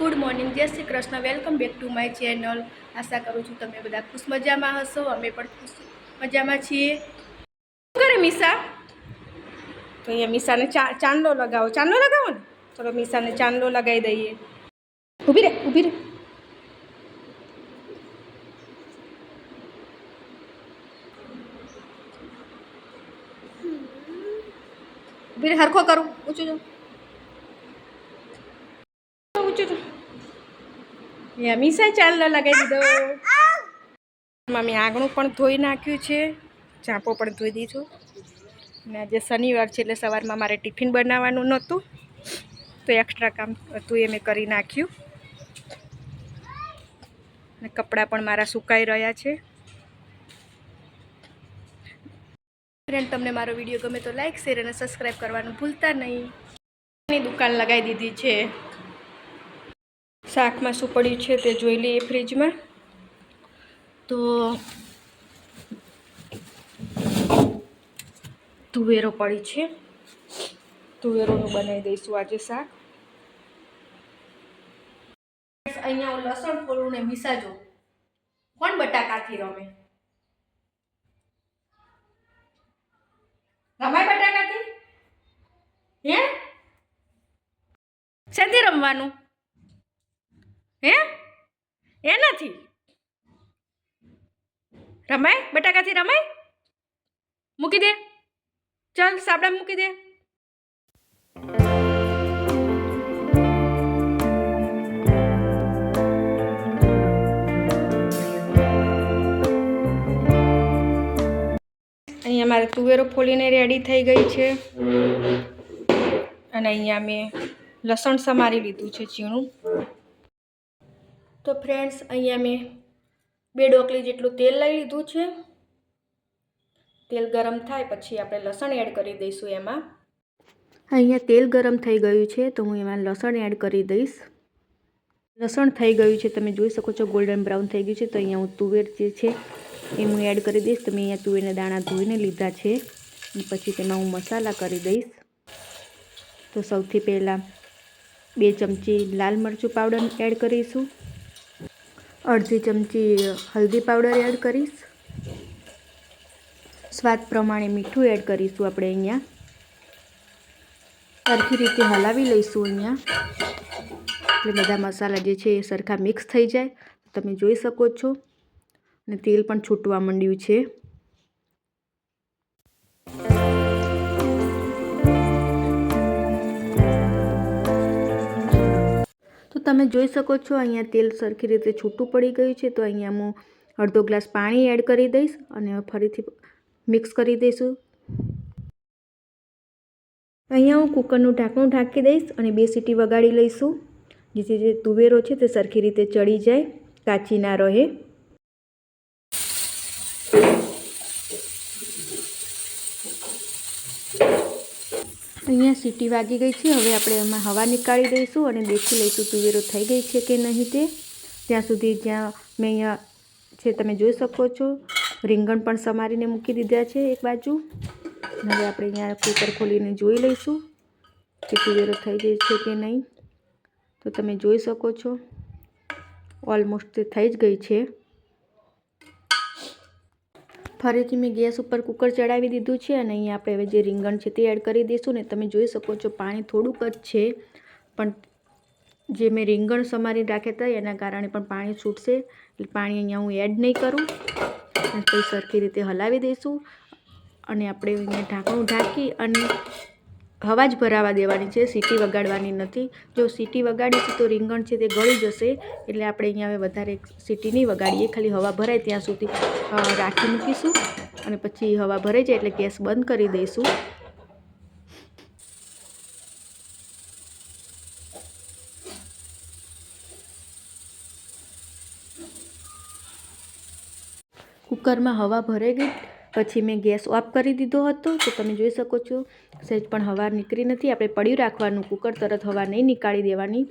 Good morning, જય Shri Krishna. Welcome back to my channel. આશા કરું છું તમે બધા ખુશ મજામાં હશો, અમે પણ ખુશ મજામાં છીએ. શું કરે મીસા? તો અહીંયા મીસાને ચાંદલો લગાવો. ચાંદલો લગાવો ને? ચલો મીસાને ચાંદલો લગાવી દઈએ. ઊભી રે ઊભી રે. ઊભી રે, હરખો કરું. ઊંચું જાઉં ઊંચું જાઉં મીસા ચાંદલો લગાવી દીધો. મમ્મી આંગણું પણ ધોઈ નાખ્યું છે. ચાંપો પણ ધોઈ દીધો. ને આજે શનિવાર છે એટલે સવારમાં મારે ટિફિન બનાવવાનું નહોતું. તો એક્સ્ટ્રા કામ હતું એ મેં કરી નાખ્યું. ને કપડાં પણ મારા સુકાઈ રહ્યા છે. ફ્રેન્ડ તમને મારો વીડિયો ગમે તો લાઈક શેર અને સબસ્ક્રાઈબ કરવાનું ભૂલતા નહીં. દુકાન લગાવી દીધી છે. શાકમાં શું પડ્યું છે તે જોઈ લઈએ ફ્રીજમાં. તો તુવેરો પડી છે. તુવેરોનું બનાવી દઈશું આજે શાક. અહીંયા હું લસણ ફોડું ને મિસાજો કોણ બટાકાથી રમે? રમાય બટાકાથી? હે? શાંતિ રમવાનું? હે? એ નથી. રમાય? બટાકાથી રમાય? મૂકી દે. ચાલ સાબડા મૂકી દે. અહીંયા મારે તુવેરો ફોલીને રેડી થઈ ગઈ છે. અને અહીંયા મેં લસણ સમારી લીધું છે ઝીણું તો ફ્રેન્ડ્સ, અહીંયા મેં બે ડોકલી જેટલું તેલ લઈ લીધું છે. તેલ ગરમ થાય પછી આપણે લસણ એડ કરી દઈશું એમાં. અહીંયા તેલ ગરમ થઈ ગયું છે તો હું એમાં લસણ એડ કરી દઈશ. લસણ થઈ ગયું છે, તમે જોઈ શકો છો ગોલ્ડન બ્રાઉન થઈ ગયું છે. તો અહીંયા હું તુવેર જે છે એ હું એડ કરી દઈશ. તમે અહીંયા તુવેરના દાણા ધોઈને લીધા છે. પછી તેમાં હું મસાલા કરી દઈશ. તો સૌથી પહેલાં બે ચમચી લાલ મરચું પાવડર એડ કરીશું. અડધી ચમચી હલ્દી પાવડર એડ કરીશ. સ્વાદ પ્રમાણે મીઠું એડ કરીશું આપણે અહીંયા. સરખી રીતે હલાવી લઈશું અહીંયા. એટલે બધા મસાલા જે છે એ સરખા મિક્સ થઈ જાય. તમે જોઈ શકો છો. અને તેલ પણ છૂટવા માંડ્યું છે. તમે જોઈ શકો છો, અહીંયા તેલ સરખી રીતે છૂટું પડી ગયું છે, તો અહીંયા હું અડધો ગ્લાસ પાણી એડ કરી દઈશ અને ફરીથી મિક્સ કરી દઈશું. અહીંયા હું કુકરનું ઢાંકણું ઢાંકી દઈશ અને બે સીટી વગાડી લઈશું. જેથી જે તુવેરો છે તે સરખી રીતે ચડી જાય, કાચી ના રહે. અહીંયા સીટી વાગી ગઈ છે. હવે આપણે એમાં હવા નીકાળી દઈશું અને દેખી લઈશું તુવેરો થઈ ગઈ છે કે નહીં તે. ત્યાં સુધી જ્યાં મેં અહીંયા છે તમે જોઈ શકો છો. રીંગણ પણ સમારીને મૂકી દીધા છે એક બાજુ. હવે આપણે અહીંયા કુકર ખોલીને જોઈ લઈશું કે તુવેરો થઈ ગઈ છે કે નહીં. તો તમે જોઈ શકો છો. ઓલમોસ્ટ તે થઈ જ ગઈ છે. ફરીથી મેં ગેસ ઉપર કુકર ચડાવી દીધું છે અને અહીંયા આપણે હવે જે રીંગણ છે તે એડ કરી દઈશું ને તમે જોઈ શકો છો પાણી થોડુંક જ છે. પણ જે મેં રીંગણ સમારી રાખ્યા હતા એના કારણે પણ પાણી છૂટશે. એટલે પાણી અહીંયા હું એડ નહીં કરું. પછી સરખી રીતે હલાવી દઈશું. અને આપણે અહીંયા ઢાંકણું ઢાંકી અને હવા જ ભરાવા દેવાની છે, સીટી વગાડવાની નથી. જો સીટી વગાડીશું તો રીંગણ છે તે ગળી જશે, એટલે આપણે અહીંયા હવે વધારે સીટી નહીં વગાડીએ, ખાલી હવા ભરાય ત્યાં સુધી રાખી મૂકીશું અને પછી હવા ભરાઈ જાય એટલે ગેસ બંધ કરી દઈશું. કુકરમાં હવા ભરાઈ ગઈ પછી મેં ગેસ ઓફ કરી દીધો હતો, તો તમે જોઈ શકો છો, સહેજ પણ હવા નીકળી નથી, આપણે પડ્યું રાખવાનું, કુકર તરત હવા નહીં નીકાળી દેવાની,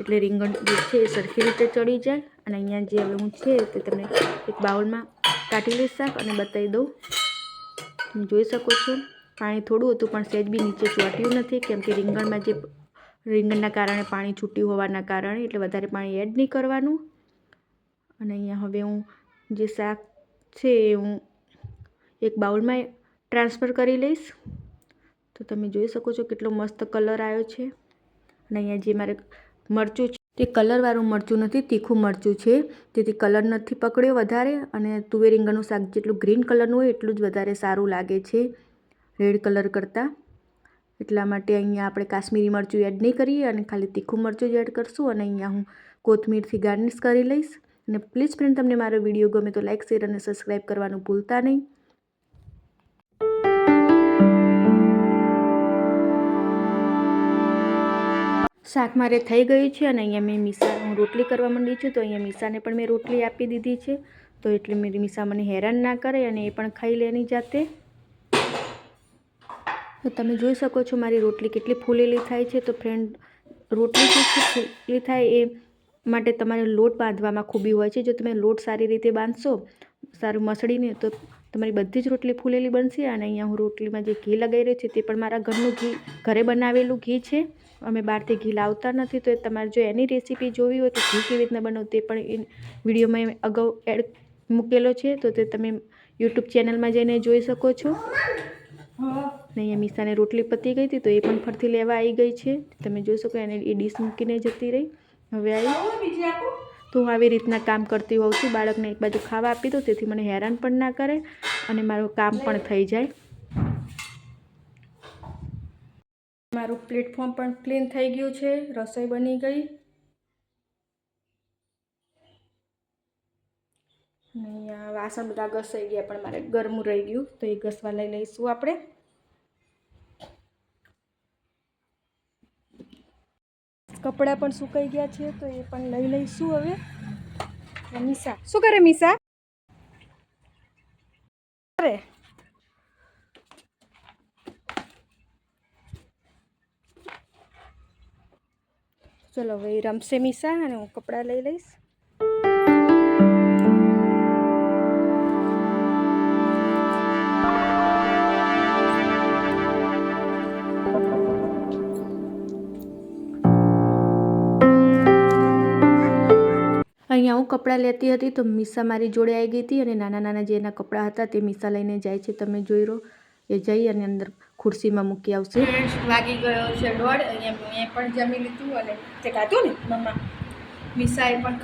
એટલે રીંગણ જે છે એ સરખી રીતે ચડી જાય, અને અહીંયા જે હવે હું છે તે તમને એક બાઉલમાં કાઢી લઈશ શાક અને બતાવી દઉં. તમે જોઈ શકો છો, પાણી થોડું હતું, પણ સહેજ બી નીચે ચોટ્યું નથી, કેમ કે રીંગણમાં જે રીંગણના કારણે પાણી છૂટ્યું હોવાના કારણે, એટલે વધારે પાણી એડ નહીં કરવાનું. અને અહીંયા હવે હું જે શાક છે એ હું એક બાઉલમાં ટ્રાન્સફર કરી લઈશ. તો તમે જોઈ શકો છો કેટલો મસ્ત કલર આવ્યો છે. અને અહીંયા જે મારે મરચું છે, તે કલરવાળું મરચું નથી, તીખું મરચું છે. તેથી કલર નથી પકડ્યો વધારે અને તુવેર રીંગણનું શાક જેટલું ગ્રીન કલરનું હોય એટલું જ વધારે સારું લાગે છે રેડ કલર કરતાં. એટલા માટે અહીંયા આપણે કાશ્મીરી મરચું એડ નહીં કરીએ અને ખાલી તીખું મરચું જ એડ કરશું અને અહીંયા હું કોથમીરથી ગાર્નિશ કરી લઈશ. અને પ્લીઝ ફ્રેન્ડ, તમને મારો વીડિયો ગમે તો લાઇક શેર અને સબસ્ક્રાઈબ કરવાનું ભૂલતા નહીં. શાક મારે થઈ ગયું છે અને અહીંયા મેં મીસા હું રોટલી કરવા માંડી છું તો અહીંયા મીસાને પણ મેં રોટલી આપી દીધી છે. તો એટલે મેરી મીસા મને હેરાન ના કરે અને એ પણ ખાઈ લે એની જાતે. તો તમે જોઈ શકો છો મારી રોટલી કેટલી ફૂલેલી થાય છે. તો ફ્રેન્ડ રોટલી કેટલી ફૂલેલી થાય એ માટે તમારે લોટ બાંધવામાં ખૂબી હોય છે. જો તમે લોટ સારી રીતે બાંધશો, સારું મસળીને, તો તમારી બધી જ રોટલી ફૂલેલી બનશે. અને અહીંયા હું રોટલીમાં જે ઘી લગાવી રહી છે તે પણ મારા ઘરનું ઘી ઘરે બનાવેલું ઘી છે. અમે બહારથી ઘી લાવતા નથી, તો તમારે જો એની રેસીપી જોવી હોય તો ઘી કેવી રીતના બનાવું તે પણ એ વિડીયોમાં અગાઉ એડ મૂકેલો છે, તો તે તમે યુટ્યુબ ચેનલમાં જઈને જોઈ શકો છો. નહીં મીસાને રોટલી પતી ગઈ હતી, તો એ પણ ફરથી લેવા આવી ગઈ છે. તમે જોઈ શકો એને એ ડીશ મૂકીને જતી રહી. હવે આવી તો હું આવી રીતના કામ કરતી હોઉં છું. બાળકને એક બાજુ ખાવા આપી દઉં, તેથી મને હેરાન પણ ના કરે અને મારું કામ પણ થઈ જાય. મારું પ્લેટફોર્મ પણ ક્લીન થઈ ગયું છે, રસોઈ બની ગઈ. અહીંયા વાસણ બધા ઘસાઈ ગયા, પણ મારે ગરમું રહી ગયું, તો એ ઘસવા લઈ લઈશું આપણે. કપડાં પણ સુકાઈ ગયા છે, તો એ પણ લઈ લઈશું હવે. મીસા, શું કરે મીસા? કરે ચલો હવે રમશે મીસા અને હું કપડાં લઈ લઈશ. અહીંયા હું કપડાં લેતી હતી તો મીસા મારી જોડે આવી ગઈ હતી અને નાના નાના જે એના કપડાં હતા તે મીસા લઈને જાય છે. તમે જોઈ રહો એ જઈ અને અંદર ખુરશીમાં મૂકી આવશે. વાગી ગયો છે દોઢ, અહીંયા મેં પણ જમી લીધું અને તે ખાધું ને? મમ્મા, મિસાએ પણ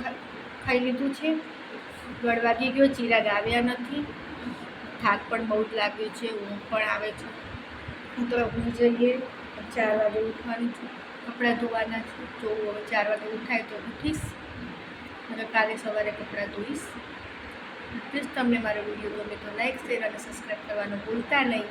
ખાઈ લીધું છે. દોઢ વાગી ગયો, ચિરાગ આવ્યા નથી. થાક પણ બહુ જ લાગ્યો છે, ઊંઘ પણ આવે છે. હું તો હું જઈએ ચાર વાગે ઉઠવાની છું. કપડાં ધોવાના છું જો હવે ચાર વાગે ઉઠાય તો ઉઠીશ. અને કાલે સવારે કપડાં ધોઈશ. પ્લીઝ તમને મારો વીડિયો ગમે તો લાઈક શેર અને સબસ્ક્રાઈબ કરવાનું ભૂલતા નહીં.